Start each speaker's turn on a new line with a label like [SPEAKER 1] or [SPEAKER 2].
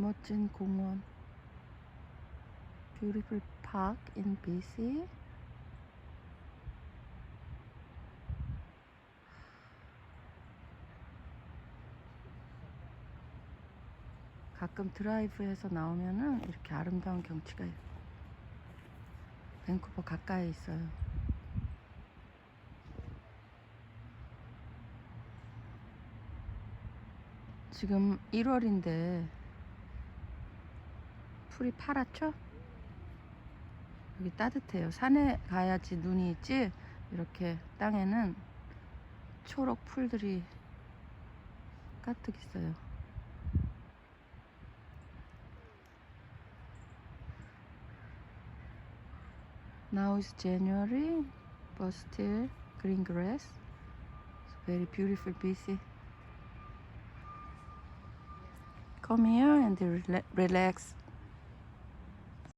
[SPEAKER 1] 멋진 공원. Beautiful park in BC. 가끔 드라이브해서 나오면은 이렇게 아름다운 경치가 밴쿠버 가까이에 있어요. 지금 1월인데 풀이 파랗죠? 여기 따뜻해요. 산에 가야지 눈이 있지 이렇게 땅에는 초록 풀들이 가득 있어요. But still green grass. It's very beautiful, busy. Come here and rela- relax.